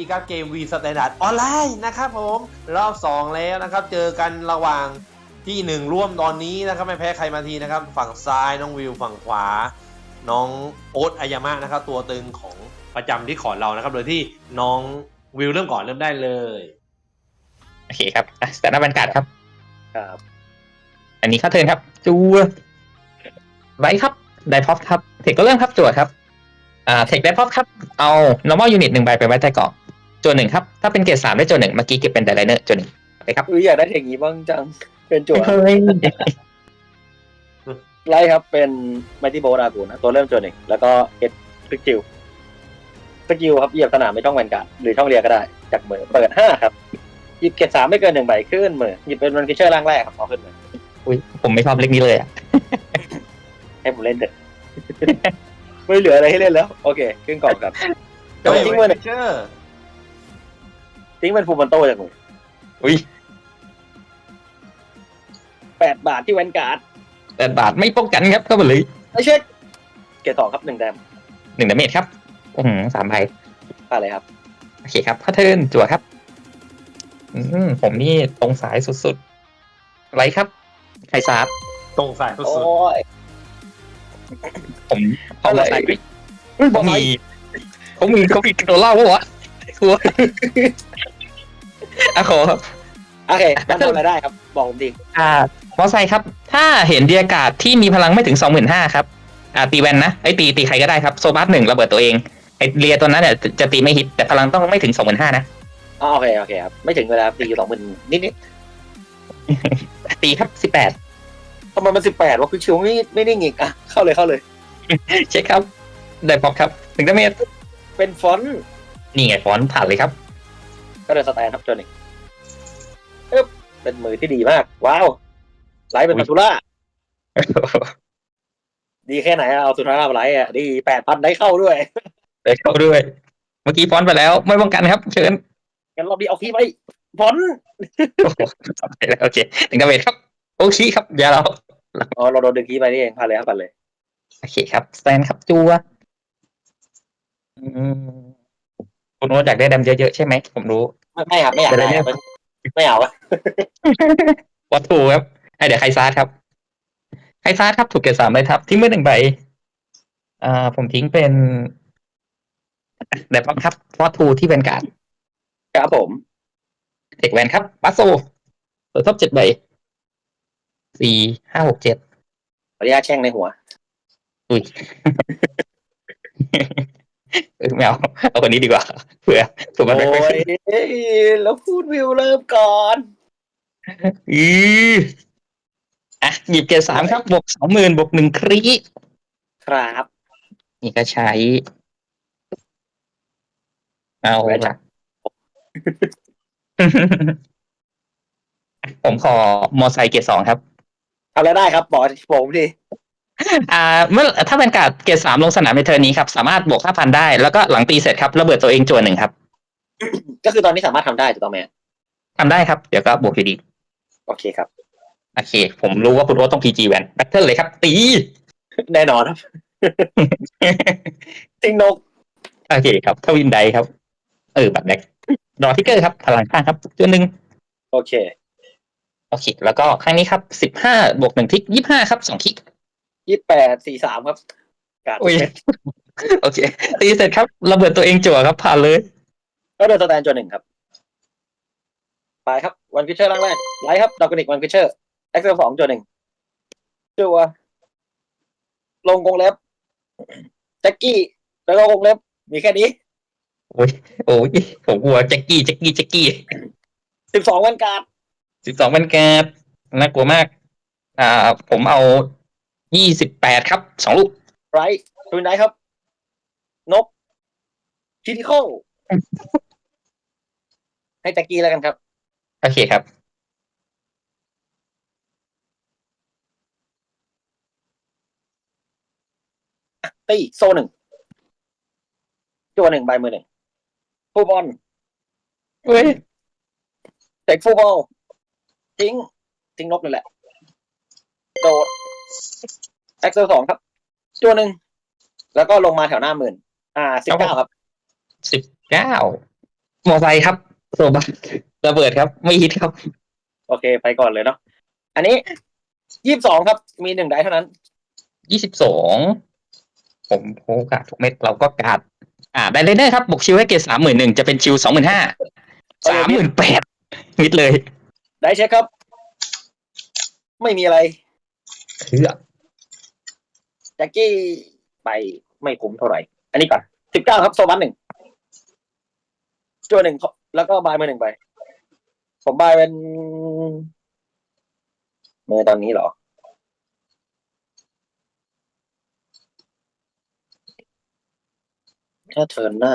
บีครับเกม V Standard ออนไลน์นะครับผมรอบ 2 แล้วนะครับ เจอกันระหว่างที่ 1 ร่วมตอนนี้นะครับ ไม่แพ้ใครมาทีนะครับ ฝั่งซ้ายน้องวิว ฝั่งขวา น้องโอ๊ตอายามะนะครับ ตัวตึงของประจำที่ขอร์ดเรานะครับ โดยที่น้องวิวเริ่มก่อนเริ่มได้เลยโอเคครับสแตนดาร์ดบรรกาศครับ ครับอันนี้เข้าเทิร์นครับจูไว้ครับไดพอฟครับเทคก็เริ่มครับจวดครับอ่าเทคไดพอฟครับเอา normal unit หนึ่งใบไปไว้ใต้เกาะ จวดหนึ่งครับ ถ้าเป็นเกรดสามได้จวดหนึ่งเมื่อกี้เก็บเป็นไดไลเนอร์จวดหนึ่งไปครับอุ้ยอยากได้อย่างนี้บ้างจัง เป็นจั่วเฮ้ยไล่ครับเป็นไมตี้โบรากูนะตัวเริ่มจั่วหนึ่งแล้วก็เอ็ดสกิลสกิลครับเหยียบสนามไม่ต้องแวนการ์ดหรือช่องเรียก็ได้ จากมือเปิดห้าครับหยิบเกรดสามไม่เกินหนึ่งใบขึ้นมือหยิบเป็นมันฟิเชอร์ร่างแรกครับเอาขึ้นมืออุ้ยผมไม่ชอบเล็กนี้เลยอะให้ผมเล่นเถอะไม่เหลืออะไรให้เล่นแล้ว โอเคขึ้นกล่องครับเฮ้ยทิ้งมือหนึ่งเชอร์ ทิ้งเป็นฟูมันโตจากมืออุ้ยแปดบาทที่แวนการ์ดแต่บาทไม่ป้องกันครับเข้ามาเลยไม่เช็คเกรดสองครับหนึ่งแดมหนึ่งดาเมจครับอืมสามใบผ่านเลยครับ โอเคครับเข้าเทิร์นจัวครับ อืมผมนี่ตรงสายสุดๆไรครับ ใครซาบตรงสายสุโอ้ดยผมเขาเลยอะไรเขามีเขามีเขามีตัวเล่าปะวะทัว อะขอครับ โอเคมันทำอะไรได้ครับ บอกผมดีอ่ามอไซค์ครับ ถ้าเห็นเดียกาศที่มีพลังไม่ถึงสองหมื่นห้าครับ อ่า ตีแวนนะไอ้ยตีตีใครก็ได้ครับ โซบัสหนึ่งระเบิดตัวเอง ไอ้เรียตัวนั้นเนี่ยจะจะตีไม่ฮิต แต่พลังต้องไม่ถึงสองหมื่นห้านะ อ๋อโอเคโอเคครับ ไม่ถึงเวลาตีอยู่สองหมื่นนิดนิดตีครับสิบแปดๆทำไมมันสิบแปดวะคือชิวไม่ไม่นิ่งอีกอะเข้าเลยเข้าเลย เช็คครับ ได้ป๊อปครับหนึ่งดาเมจเป็นฟอนต์นี่ไงฟอนต์ผ่านเลยครับ ก็เลยสแตนครับจนหนึ่งปึ๊บเป็นมือที่ดีมาก ว้าวไลท์เป็นอุ๊ปายทูล่าดีแค่ไหนอะเอาสุดท้ายมาไลท์อะดีแปดพันได้เข้าด้วย ได้เข้าด้วย เมื่อกี้ฟอนต์ไปแล้ว ไม่ป้องกันครับ เชิญงั้นรอบนี้เอาคีย์ไปฟอนต์โอ้โหจบไปแล้วโอเคหนึ่งดาเมจครับ โอเคครับเดี๋ยวเราอ๋อเราโดนดึงคีย์ไปนี่เองผ่านเลยครับผ่านเลยโอเคครับสแตนครับจัวอืมคุณโน้ตอยากได้ดำเยอะๆใช่ไหมผมรู้ ไม่ไม่ครับไม่อยากได้ครับไม่ไม่เอาอะวัตถุครับให้เดี๋ยวใครซาร์ครับใครซาร์ครับถูกเกรดสามเลยครับ ทิ้งไว้หนึ่งใบอ่าผมทิ้งเป็นเดี๋ยวปั๊บครับวัตถุที่เป็นการดครับผมเด็กแวนครับบัสโซเปิดท็อปเจ็ดใบสี่ห้าหกเจ็ดขออนุญาตแช่งในหัว อุ้ย เออไม่เอาเอาคนนี้ดีกว่าเผื่อเผื่อมันไม่โอ้ค่อยยแล้วพูดวิวเริ่มก่อนอืออะหยิบเกรดสามครับบวกสองหมื่นบวกหนึ่งครีครับนี่ก็ใช้ เอาละผมขอมอไซค์เกรดสองครับทำอะไรได้ครับบอกผมดิ อ่าเมื่อถ้าเป็นการดเกรดสามลงสนามในเทอร์นนี้ครับ สามารถบวกห้าพันได้ แล้วก็หลังตีเสร็จครับระเบิดตัวเองจวนหนึ่งครับ ก็คือตอนนี้สามารถทำได้ถูกต้องไหมทำได้ครับ เดี๋ยวก็บวกอยู่ดี โอเคครับ โอเค ผมรู้ว่าคุณโอ๊ตต้องพีจีแวนแบทเทิลเลยครับ ตี แน่นอนครับจริงนกโอเคครับทวินไดครับ เออแบบแบ็กดอทิกเกอร์ครับพลังข้างครับจวนหนึ่งโอเค โอเค แล้วก็ครั้งนี้ครับสิบห้าบวกหนึ่งทิกยี่ห้าครับสองทิก ยี่แปดสี่สามครับการโอ้ยโอเค ตีเสร็จครับระเบิดตัวเองจั่วครับผ่านเลย ก็เดินสแตนจนหนึ่งครับ ไปครับวันฟิชเชอร์ร่างแรกไลท์ครับดอกนิกวันฟิชเชอร์เอ็กเซลสองจนหนึ่งจัวลงกรงเล็บแจ็คกี้แล้วก็กรงเล็บ มีแค่นี้โอ้ยโอ้ยผมกลัวแจ็คกี้แจ็คกี้แจ็คกี้สิบสองวันการ์ดสิบสองเป็นแกดน่ากลัวมาก อ่า ผมเอา ยี่สิบแปดครับสองลูกไรท์ทวินไนท์ครับ นกคิทิคอลให้แจ็คกี้แล้วกันครับ โอเคครับ ตีโซหนึ่งจัวหนึ่งใบมือหนึ่งฟูลบอลเฮ้ยเตะฟูลบอลทิ้งทิ้งนกนี่แหละ โดด แอคเซลสองครับจัวหนึ่ง แล้วก็ลงมาแถวหน้าหมื่น อ่าสิบเก้าครับ สิบเก้ามอไซค์ครับโซบัสระเบิดครับ ไม่ฮิตครับ โอเค ไปก่อนเลยเนาะ อันนี้ยี่สิบสองครับ มีหนึ่งได้เท่านั้น ยี่สิบสอง ผมโอกาสทุกเม็ดเราก็การดอ่าได้เลยเนอร์ครับบวกชิวให้เกรดสามหมื่นหนึ่งจะเป็นชิวสองหมื่นห้า สามหมื่นแปดมิดเลย ได้เช็คครับ ไม่มีอะไร เฮือแจ็คกี้ไปไม่คุ้มเท่าไหร่ อันนี้ก่อนสิบเก้าครับโซบัสหนึ่งจัวหนึ่งแล้วก็บายมือหนึ่งไปผมบายเป็นมือตอนนี้เหรอถ้าเทิร์นหน้า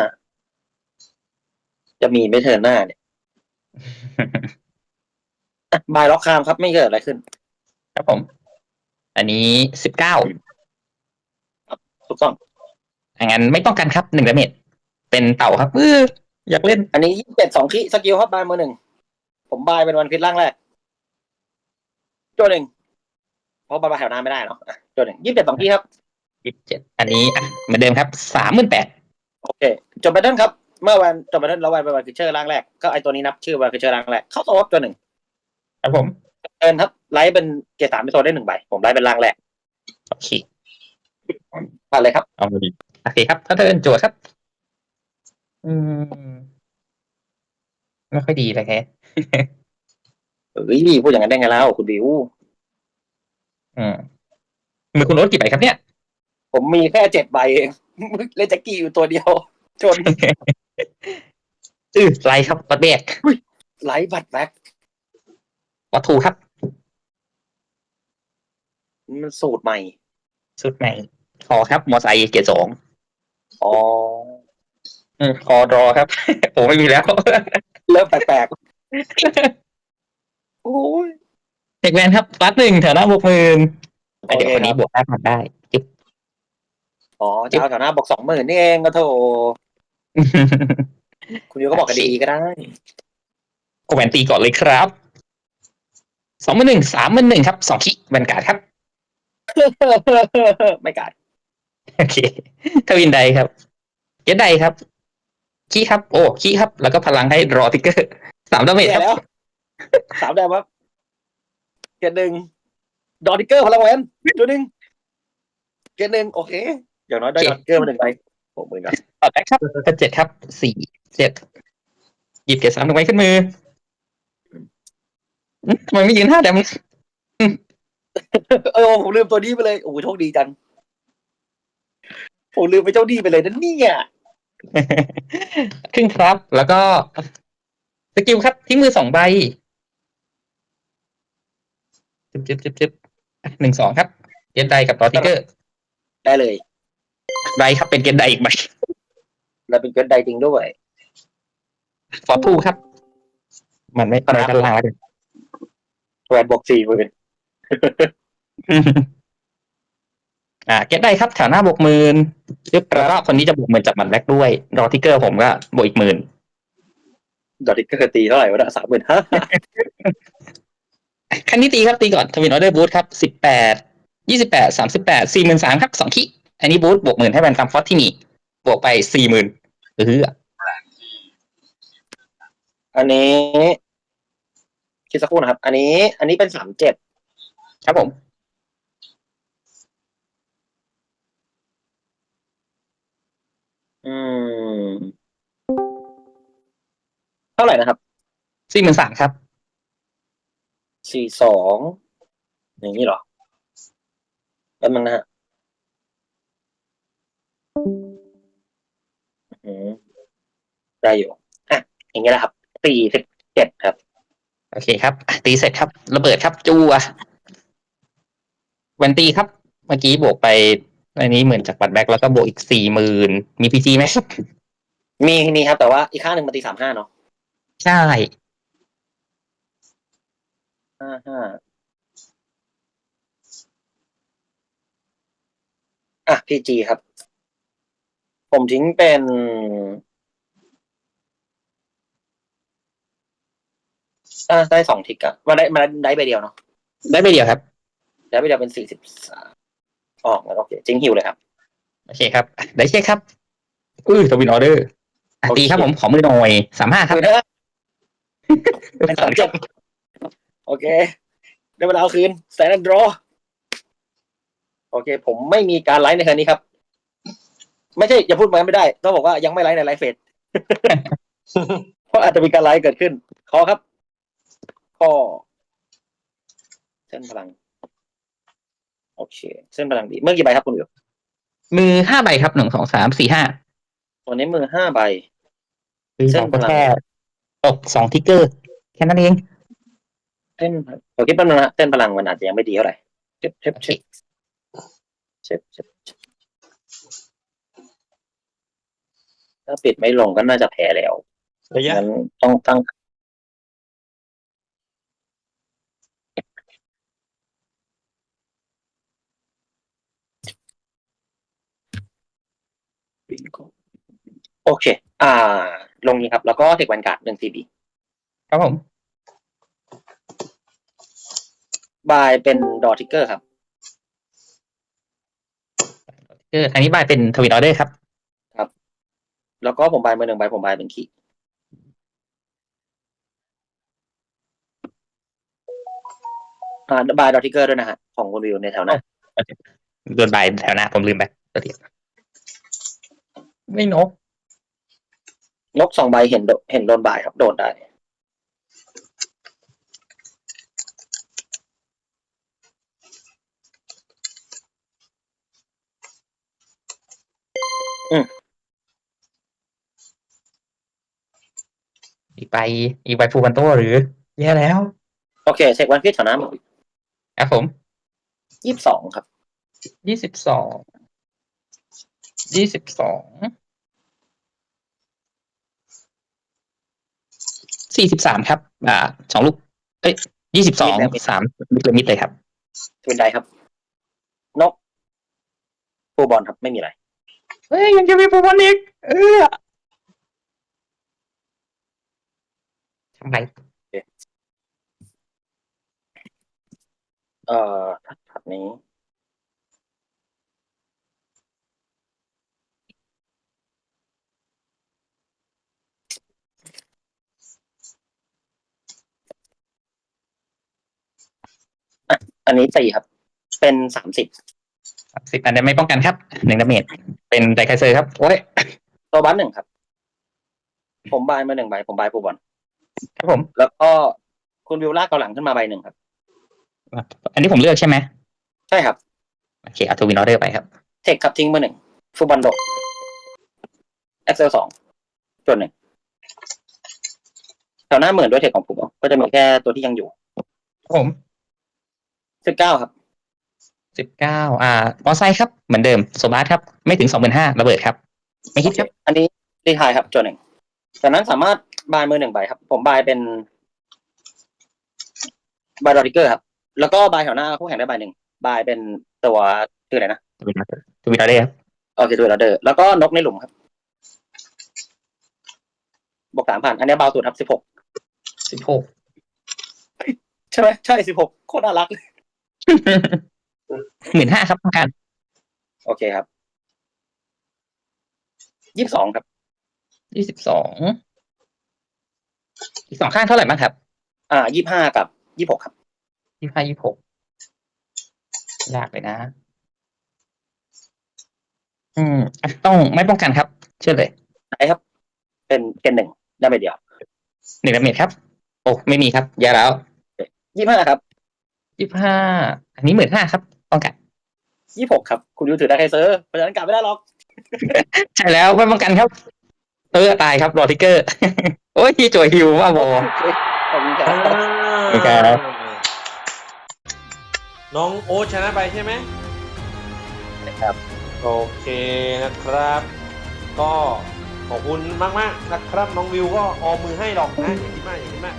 จะมีไม่เทิร์นหน้าเนี่ยอะบายล็อกคามครับไม่เกิดอะไรขึ้น ครับผม อันนี้สิบเก้าถูกต้องงั้นไม่ต้องกันครับหนึ่งดาเมจเป็นเต่าครับเอออยากเล่น อันนี้ยี่สิบเจ็ดสองขีสกิลครับบายมือหนึ่ง ผมบายเป็นวันพิษร่างแรกโจหนึ่งเพราะบายแถวหน้าไม่ได้เนาะอะโจหนึ่งยี่สิบเจ็ดสองขีครับยี่สิบเจ็ดอันนี้อะเหมือนเดิมครับสามหมื่นแปดโอเคจบไปเดินครับ เมื่อวันจบไปเดินแล้ววันเป็นวันฟิชเชอร์ร่างแรกก็ไอตัวนี้นับชื่อวันฟิชเชอร์ร่างแรกเข้าตัวครับตัวหนึ่งครับผมเดินครับ ไลท์เป็นเกรดสามเป็นโซนได้หนึ่งใบ ผมไลท์เป็นร่างแรกโอเคปัดเลยครับ เอาดีโอเคครับถ้าเดินโจทย์ครับ อืม ไม่ค่อยดีเลยแฮะเฮ้ยพูดอย่างนั้นได้ไงแล้วคุณบิวอืมมือคุณโอ๊ตกี่ใบครับเนี่ย ผมมีแค่เจ็ดใบเองเล่นแจ็คกี้อยู่ตัวเดียวจนอือไรครับวัดแบกไลท์บัตรแบ็ควัตถุครับ มันสูตรใหม่ สุดใหม่คอครับ มอไซค์เกียร์สองอ๋อ อืมคอรอครับ ผมไม่มีแล้ว เริ่มแปลกๆ โอ้ย เด็กแวนครับรัดหนึ่งแถวหน้าบวกหมื่นโอเคเดี๋ยวคนนี้ครับบวกห้าพันได้จิ๊บ อ๋อเจ้าแถวหน้าบอกสองหมื่นนี่เองก็โถ คุณยูก็บอกกันดีๆก็ได้ ก็แวนตีก่อนเลยครับสองหมื่นหนึ่งสามหมื่นหนึ่งครับสองคิแวนการ์ดครับ ไม่กายโอเคทวินไดครับเกตไดครับ ขี้ครับ โอ้ ขี้ครับ แล้วก็พลังให้รอทิกเกอร์สามดาเมจเสีคยรับแล้วสามแดมครับเกียร์หนึ่งดอทิกเกอร์พลังแวนตัวหนึ่งเกียร์หนึ่งโอเค อย่างน้อยได้ดอทิกเกอร์มาหนึ่งไปโอ้หมื่นก่อนต่อไปครับเป็นเจ็ดครับ สี่เจ็ดหยิบเกตสามหนึ่งไว้ขึ้นมืออืมทำไมไม่ยืนห้าแดม เออผมลืมตัวนี้ไปเลยโอ้โหโชคดีจังผมลืมไปเจ้าดีไปเลยนั่นเนี่ยครึ่งครับ แล้วก็สกิลครับ ทิ้งมือสองใบจิบจิบจิบจิบอะหนึ่งสองครับ เกตไดกับรอทิกเกอร์ ได้เลยไดครับเป็นเกตไดอีกใบแล้วเป็นเกินใดจริงด้วยฟอร์ทูครับ มันไม่ไม่กันล่างแล้วกันแวนบอกสี่หมื่น อ่า เก็ตได้ครับแถวหน้าบวกหมื่นยึบแล้วก็คนนี้จะบวกหมื่นจากหมันแรกด้วย รอทิกเกอร์ผมก็บวกอีกหมื่นดอทิกเกอร์ตีเท่าไหร่วะเนี่ยสามหมื่นห้าคันนี้ตีครับตีก่อนทวินออเดอร์บูทครับสิบแปดยี่สิบแปดสามสิบแปดสี่หมื่นสามครับสองขีอันนี้บูทบวกหมื่นให้แวนตามฟอสที่มี บวกไปสี่หมื่นเอออันนี้ คิดสักครู่นะครับ อันนี้ อันนี้เป็นสามเจ็ดครับผม อืม เท่าไหร่นะครับ สี่หมื่นสามครับ สี่สองอย่างนี้เหรอแป๊บนึงนะฮะอืมได้อยู่อะอย่างนี้แหละครับสี่สิบเจ็ดครับ โอเคครับอะตีเสร็จครับ ระเบิดครับจัวแวนตีครับ เมื่อกี้บวกไป อันนี้หมื่นจากบัตรแบ็กแล้วก็บวกอีกสี่หมื่นมีพีจีไหมครับมีมีครับ แต่ว่าอีกข้างหนึ่งมาตีสามห้าเนาะใช่ห้าห้าอะพีจีครับ ผมทิ้งเป็นอ่าได้สองทิกอะมาได้มาได้ใบเดียวเนาะได้ไปเดียวครับ ได้ใบเดียวเป็นสี่สิบสาม ออกแล้วโอเคจริงฮิวเลยครับโอเคครับได้เช็คครับอุ้ยทวินออเดอร์อะตีครับผมขอมือหน่อยสามห้าครับคือนะเป็นสามเจ็ดโอเคได้เวลาเอาคืนแสนดรอโอเค ผมไม่มีการไลฟ์ในครั้งนี้ครับ ไม่ใช่อย่าพูดมาไม่ได้ ต้องบอกว่ายังไม่ไลฟ์ในไลฟ์เฟสเพราะอาจจะมีการไลฟ์เกิดขึ้น ขอครับ ข้อเส้นพลัง โอเคเส้นพลังดีเมื่อกี่ใบครับคุณวิวมือห้าใบครับหนึ่งสองสามสี่ห้าตัวนี้มือห้าใบเส้เส้นนพลังแค่ตกสองทิกเกอร์ แค่นั้นเองเส้นผมคิดว่านะเส้นพลังมันอาจจะยังไม่ดีเท่าไหร่เช็บเช็บเช็บเช็บเช็บเช็บถ้าปิดไม่ลงก็น่าจะแพ้แล้วระยะ งั้นต้องตั้ง โอเค อ่า ลงนี้ครับ แล้วก็เทควันการ์ดหนึ่งซีบีครับผม บายเป็นดอทิกเกอร์ครับเอออันนี้บายเป็นทวิตออเดอร์ครับแล้วก็ผมบายมือหนึ่งใบผมบายเป็นขีดอ่าบายดอทิกเกอร์ด้วยนะฮะ ของคุณวิวในแถวหน้าโดนบายแถวหน้าผมลืมไปตัวเดียวไม่นก นกสองใบเห็นโดเห็นโดนบายครับ โดนได้อีกใบอีกใบฟูกันโตหรือ แย่แล้ว โอเคเช็ควันพิษแถวหน้าครับผมยี่สิบสองครับ ยี่สิบสอง ยี่สิบสอง สี่สิบสามครับ อ่าสองลูก เอ้ยยี่สิบสองสามมิดเลยมิดเลยครับทวินไดครับ นกฟูบอลครับ ไม่มีอะไร เฮ้ย ยังจะมีโปรโมทอีก เออทำไมเอ่อถัดนี้ อะอันนี้ตีครับ เป็นสามสิบสิบอันนี้ไม่ป้องกันครับหนึ่งดาเมจเป็นไดไคเซอร์ครับโอ้ยตัวบัสหนึ่งครับ ผมบายมาหนึ่งใบผมบายฟูบอลครับผม แล้วก็คุณวิวลากเกาหลังขึ้นมาใบหนึ่งครับ อันนี้ผมเลือกใช่ไหมใช่ครับโอเคเอาทวินออเดอร์ไปครับ เทคครับทิ้งมาหนึ่งฟูบอลโดเอ็กเซลสองจนหนึ่งแถวหน้าหมื่นด้วยเทคของผมก็จะมีแค่ตัวที่ยังอยู่ครับผม สิบเก้าครับสิบเก้าอ่ามอไซค์ครับ เหมือนเดิมโซบาสครับ ไม่ถึงสองหมื่นห้าระเบิดครับ ไม่คิดครับ อันนี้รีไทายครับจนหนึ่งจากนั้นสามารถบายมือหนึ่งใบครับ ผมบายเป็นบายดอริเกอร์ครับ แล้วก็บายแถวหน้าคู่แข่งได้ใบหนึ่งบายเป็นตัวคืออะไรนะทวินออเดอร์ทวินออเดอร์ครับโอเคตัวเราเดอร์แล้วก็นกในหลุมครับบวกสามพันอันนี้เบาสุดครับสิบหกสิบหกใช่ไหมใช่สิบหกโคตรน่ารักเลย หมื่นห้าครับต้องการโอเคครับยี่สิบสองครับยี่สิบสองอีกสองข้างเท่าไหร่บ้างครับ อ่ายี่ห้ากับยี่หกครับยี่ห้ายี่หกยากเลยนะ อืมอะต้องไม่ป้องกันครับ เชื่อเลยไหนครับ เป็นเกนหนึ่งได้ไปเดียวหนึ่งดาเมจครับ โอ้ไม่มีครับ ยาแล้วยี่ห้าครับ ยี่ห้าอันนี้หมื่นห้าครับป้องกันยี่หกครับ คุณยูถือได้ไคเซอร์เพราะฉะนั้นกลับไม่ได้หรอก ใช่แล้วไม่ป้องกันครับ เออตายครับรอทิกเกอร์ โอ้ยที่จวยฮิวว่าบอ ขอบคุณคอ่ารับ โอเคครับ น้องโอ๊ตชนะไปใช่ไหมครับ โอเคนะครับ ก็ขอบคุณมากมากๆนะครับ น้องวิวก็ออมมือให้หรอกนะอย่าคิดมากอย่าคิดมาก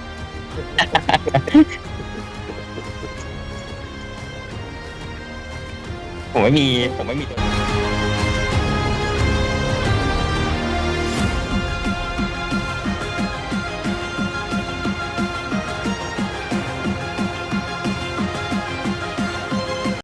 ผมไม่มี ผมไม่มี